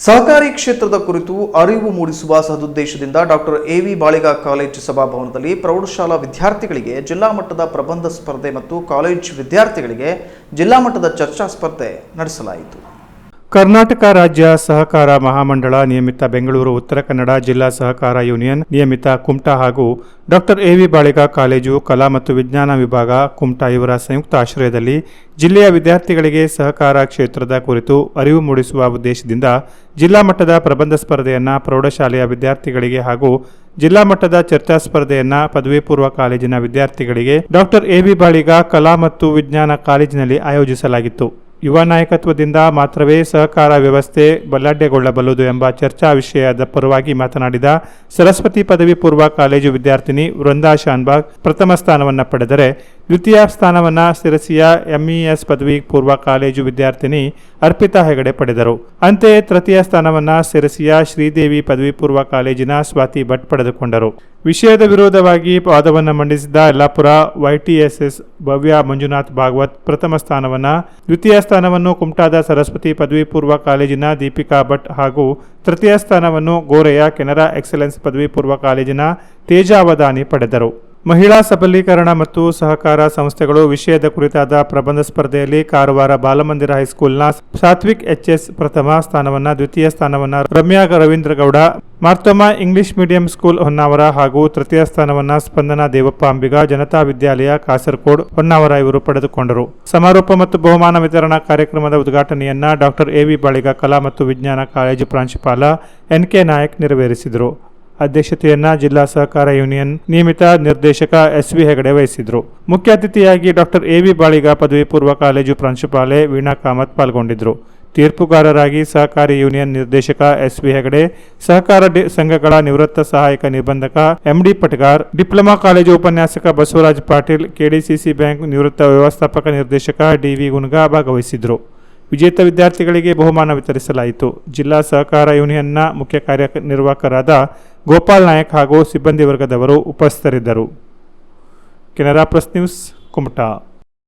ಸಹಕಾರಿ ಕ್ಷೇತ್ರದ ಕುರಿತು ಅರಿವು ಮೂಡಿಸುವ ಸದುದ್ದೇಶದಿಂದ doctor A V Baliga college ಸಭಾಭವನದಲ್ಲಿ ಪ್ರೌಢಶಾಲಾ ವಿದ್ಯಾರ್ಥಿಗಳಿಗೆ ಜಿಲ್ಲಾ ಮಟ್ಟದ ಪ್ರಬಂಧ ಸ್ಪರ್ಧೆ ಮತ್ತು ಕಾಲೇಜ್ ವಿದ್ಯಾರ್ಥಿಗಳಿಗೆ ಜಿಲ್ಲಾ ಮಟ್ಟದ ಚರ್ಚಾ ಸ್ಪರ್ಧೆ ನಡೆಸಲಾಯಿತು. ಕರ್ನಾಟಕ ರಾಜ್ಯ ಸಹಕಾರ ಮಹಾಮಂಡಳ ನಿಯಮಿತ ಬೆಂಗಳೂರು, ಉತ್ತರ ಕನ್ನಡ ಜಿಲ್ಲಾ ಸಹಕಾರ ಯೂನಿಯನ್ ನಿಯಮಿತ ಕುಮಟಾ ಹಾಗೂ doctor A V Baliga college, ಕಲಾ ಮತ್ತು ವಿಜ್ಞಾನ ವಿಭಾಗ ಕುಮಟಾ ಇವರ ಸಂಯುಕ್ತ ಆಶ್ರಯದಲ್ಲಿ ಜಿಲ್ಲೆಯ ವಿದ್ಯಾರ್ಥಿಗಳಿಗೆ ಸಹಕಾರ ಕ್ಷೇತ್ರದ ಕುರಿತು ಅರಿವು ಮೂಡಿಸುವ ಉದ್ದೇಶದಿಂದ ಜಿಲ್ಲಾ ಮಟ್ಟದ ಪ್ರಬಂಧ ಸ್ಪರ್ಧೆಯನ್ನು ಪ್ರೌಢಶಾಲೆಯ ವಿದ್ಯಾರ್ಥಿಗಳಿಗೆ ಹಾಗೂ ಜಿಲ್ಲಾ ಮಟ್ಟದ ಚರ್ಚಾ ಸ್ಪರ್ಧೆಯನ್ನ ಪದವಿ ಪೂರ್ವ ಕಾಲೇಜಿನ ವಿದ್ಯಾರ್ಥಿಗಳಿಗೆ ಡಾಕ್ಟರ್ ಎ ವಿ ಬಾಳಿಗ ಕಲಾ ಮತ್ತು ವಿಜ್ಞಾನ ಕಾಲೇಜಿನಲ್ಲಿ ಆಯೋಜಿಸಲಾಗಿತ್ತು. ಯುವ ನಾಯಕತ್ವದಿಂದ ಮಾತ್ರವೇ ಸಹಕಾರ ವ್ಯವಸ್ಥೆ ಬಲಾಢ್ಯಗೊಳ್ಳಬಲ್ಲದು ಎಂಬ ಚರ್ಚಾ ವಿಷಯದ ಪರವಾಗಿ ಮಾತನಾಡಿದ ಸರಸ್ವತಿ ಪದವಿ ಪೂರ್ವ ಕಾಲೇಜು ವಿದ್ಯಾರ್ಥಿನಿ ವೃಂದಾ ಶಾನ್ಬಾಗ್ ಪ್ರಥಮ ಸ್ಥಾನವನ್ನು ಪಡೆದರೆ ದ್ವಿತೀಯ ಸ್ಥಾನವನ್ನು ಸಿರಸಿಯ ಎಂಇಎಸ್ ಪದವಿ ಪೂರ್ವ ಕಾಲೇಜು ವಿದ್ಯಾರ್ಥಿನಿ ಅರ್ಪಿತಾ ಹೆಗಡೆ ಪಡೆದರು. ಅಂತೆಯೇ ತೃತೀಯ ಸ್ಥಾನವನ್ನು ಸಿರಸಿಯ ಶ್ರೀದೇವಿ ಪದವಿ ಪೂರ್ವ ಕಾಲೇಜಿನ ಸ್ವಾತಿ ಭಟ್ ಪಡೆದುಕೊಂಡರು. ವಿಷಯದ ವಿರೋಧವಾಗಿ ವಾದವನ್ನು ಮಂಡಿಸಿದ ಯಲ್ಲಾಪುರ ವೈಟಿಎಸ್ಎಸ್ ಭವ್ಯ ಮಂಜುನಾಥ್ ಭಾಗವತ್ ಪ್ರಥಮ ಸ್ಥಾನವನ್ನು, ದ್ವಿತೀಯ ಸ್ಥಾನವನ್ನು ಕುಮಟಾದ ಸರಸ್ವತಿ ಪದವಿ ಪೂರ್ವ ಕಾಲೇಜಿನ ದೀಪಿಕಾ ಭಟ್ ಹಾಗೂ ತೃತೀಯ ಸ್ಥಾನವನ್ನು ಗೋರೆಯ ಕೆನರಾ ಎಕ್ಸಲೆನ್ಸ್ ಪದವಿ ಪೂರ್ವ ಕಾಲೇಜಿನ ತೇಜಾವಧಾನಿ ಪಡೆದರು. ಮಹಿಳಾ ಸಬಲೀಕರಣ ಮತ್ತು ಸಹಕಾರ ಸಂಸ್ಥೆಗಳು ವಿಷಯದ ಕುರಿತಾದ ಪ್ರಬಂಧ ಸ್ಪರ್ಧೆಯಲ್ಲಿ ಕಾರವಾರ ಬಾಲಮಂದಿರ ಹೈಸ್ಕೂಲ್ನ ಸಾತ್ವಿಕ್ ಎಚ್ಎಸ್ ಪ್ರಥಮ ಸ್ಥಾನವನ್ನು, ದ್ವಿತೀಯ ಸ್ಥಾನವನ್ನು Ramya Ravindragowda Gowda Marthamma English medium school Honnavar ಹಾಗೂ ತೃತೀಯ ಸ್ಥಾನವನ್ನು ಸ್ಪಂದನ ದೇವಪ್ಪ ಅಂಬಿಗ, ಜನತಾ ವಿದ್ಯಾಲಯ ಕಾಸರಕೋಡ್ ಹೊನ್ನಾವರ ಇವರು ಪಡೆದುಕೊಂಡರು. ಸಮಾರೋಪ ಮತ್ತು ಬಹುಮಾನ ವಿತರಣಾ ಕಾರ್ಯಕ್ರಮದ ಉದ್ಘಾಟನೆಯನ್ನ ಡಾಕ್ಟರ್ ಎ ವಿ ಬಾಳಿಗ ಕಲಾ ಮತ್ತು ವಿಜ್ಞಾನ ಕಾಲೇಜು ಪ್ರಾಂಶುಪಾಲ ಎನ್ ಕೆ ನಾಯಕ್ ನೆರವೇರಿಸಿದರು. ಅಧ್ಯಕ್ಷತೆಯನ್ನ ಜಿಲ್ಲಾ ಸಹಕಾರ ಯೂನಿಯನ್ ನಿಯಮಿತ ನಿರ್ದೇಶಕ ಎಸ್ ವಿ ಹೆಗಡೆ ವಹಿಸಿದ್ರು. ಮುಖ್ಯ ಅತಿಥಿಯಾಗಿ ಡಾಕ್ಟರ್ ಎ ವಿ ಬಾಳಿಗ ಪದವಿ ಪೂರ್ವ ಕಾಲೇಜು ಪ್ರಾಂಶುಪಾಲೆ ವೀಣಾ ಕಾಮತ್ ಪಾಲ್ಗೊಂಡಿದ್ರು. ತೀರ್ಪುಗಾರರಾಗಿ ಸಹಕಾರಿ ಯೂನಿಯನ್ ನಿರ್ದೇಶಕ ಎಸ್ ವಿ ಹೆಗಡೆ, ಸಹಕಾರ ಡಿ- ಸಂಘಗಳ ನಿವೃತ್ತ ಸಹಾಯಕ ನಿಬಂಧಕ ಎಂಡಿ ಪಟ್ಗಾರ್, ಡಿಪ್ಲೊಮಾ ಕಾಲೇಜು ಉಪನ್ಯಾಸಕ ಬಸವರಾಜ್ ಪಾಟೀಲ್, ಕೆಡಿಸಿಸಿ ಬ್ಯಾಂಕ್ ನಿವೃತ್ತ ವ್ಯವಸ್ಥಾಪಕ ನಿರ್ದೇಶಕ ಡಿ ವಿ ಗುನ್ಗಾ ಭಾಗವಹಿಸಿದ್ರು. ವಿಜೇತ ವಿದ್ಯಾರ್ಥಿಗಳಿಗೆ ಬಹುಮಾನ ವಿತರಿಸಲಾಯಿತು. ಜಿಲ್ಲಾ ಸಹಕಾರ ಯೂನಿಯನ್ನ ಮುಖ್ಯ ಕಾರ್ಯನಿರ್ವಾಹಕರಾದ ಗೋಪಾಲ್ ನಾಯಕ್ ಹಾಗೂ ಸಿಬ್ಬಂದಿ ವರ್ಗದವರು ಉಪಸ್ಥಿತರಿದ್ದರು. Canara Press News Kumta.